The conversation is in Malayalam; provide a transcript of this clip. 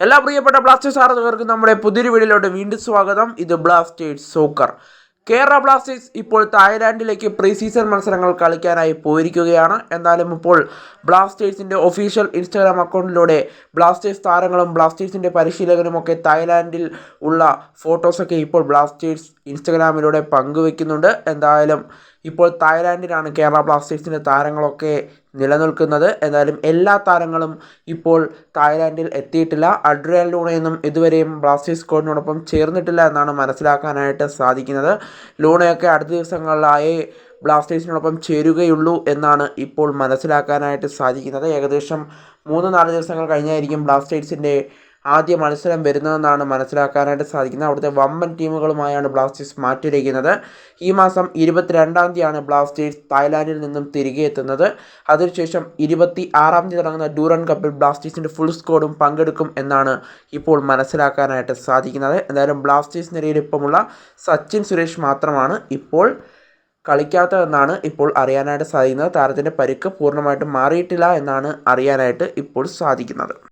എല്ലാ പ്രിയപ്പെട്ട ബ്ലാസ്റ്റേഴ്സ് ആരാധകർക്ക് നമ്മുടെ പുതിയൊരു വീഡിയോയിലോട്ട് വീണ്ടും സ്വാഗതം. ഇത് ബ്ലാസ്റ്റേഴ്സ് സോക്കർ കേരള ബ്ലാസ്റ്റേഴ്സ് ഇപ്പോൾ തായ്ലാൻഡിലേക്ക് പ്രീ സീസൺ മത്സരങ്ങൾ കളിക്കാനായി പോയിരിക്കുകയാണ്. എന്നാലും ഇപ്പോൾ ബ്ലാസ്റ്റേഴ്സിന്റെ ഒഫീഷ്യൽ ഇൻസ്റ്റാഗ്രാം അക്കൗണ്ടിലൂടെ ബ്ലാസ്റ്റേഴ്സ് താരങ്ങളും ബ്ലാസ്റ്റേഴ്സിന്റെ പരിശീലകനുമൊക്കെ തായ്ലാൻഡിൽ ഉള്ള ഫോട്ടോസൊക്കെ ഇപ്പോൾ ബ്ലാസ്റ്റേഴ്സ് ഇൻസ്റ്റഗ്രാമിലൂടെ പങ്കുവെക്കുന്നുണ്ട്. എന്തായാലും ഇപ്പോൾ തായ്ലാൻഡിലാണ് കേരള ബ്ലാസ്റ്റേഴ്സിന്റെ താരങ്ങളൊക്കെ നിലനിൽക്കുന്നത്. എന്നാലും എല്ലാ താരങ്ങളും ഇപ്പോൾ തായ്ലാൻഡിൽ എത്തിയിട്ടില്ല. അഡ്രിയൽ ലൂണയൊന്നും ഇതുവരെയും ബ്ലാസ്റ്റേഴ്സ് സ്ക്വാഡിനോടൊപ്പം ചേർന്നിട്ടില്ല എന്നാണ് മനസ്സിലാക്കാനായിട്ട് സാധിക്കുന്നത്. ലൂണയൊക്കെ അടുത്ത ദിവസങ്ങളിലായി ബ്ലാസ്റ്റേഴ്സിനോടൊപ്പം ചേരുകയുള്ളൂ എന്നാണ് ഇപ്പോൾ മനസ്സിലാക്കാനായിട്ട് സാധിക്കുന്നത്. ഏകദേശം മൂന്ന് നാല് ദിവസങ്ങൾ കഴിഞ്ഞായിരിക്കും ബ്ലാസ്റ്റേഴ്സിന്റെ ആദ്യ മത്സരം വരുന്നതെന്നാണ് മനസ്സിലാക്കാനായിട്ട് സാധിക്കുന്നത്. അവിടുത്തെ വമ്പൻ ടീമുകളുമായാണ് ബ്ലാസ്റ്റേഴ്സ് മാറ്റിയിരിക്കുന്നത് ഈ മാസം ഇരുപത്തിരണ്ടാം തീയതിയാണ് ബ്ലാസ്റ്റേഴ്സ് തായ്ലാൻഡിൽ നിന്നും തിരികെ എത്തുന്നത്. അതിനുശേഷം ഇരുപത്തി ആറാം തീയതി തുടങ്ങുന്ന ഡൂറൻ കപ്പിൽ ബ്ലാസ്റ്റേഴ്സിന്റെ ഫുൾ സ്കോഡും പങ്കെടുക്കും എന്നാണ് ഇപ്പോൾ മനസ്സിലാക്കാനായിട്ട് സാധിക്കുന്നത്. എന്തായാലും ബ്ലാസ്റ്റേഴ്സ് നിരയിൽ ഇപ്പമുള്ള സച്ചിൻ സുരേഷ് മാത്രമാണ് ഇപ്പോൾ കളിക്കാത്തതെന്നാണ് ഇപ്പോൾ അറിയാനായിട്ട് സാധിക്കുന്നത്. താരത്തിന്റെ പരിക്ക് പൂർണമായിട്ടും മാറിയിട്ടില്ല എന്നാണ് അറിയാനായിട്ട് ഇപ്പോൾ സാധിക്കുന്നത്.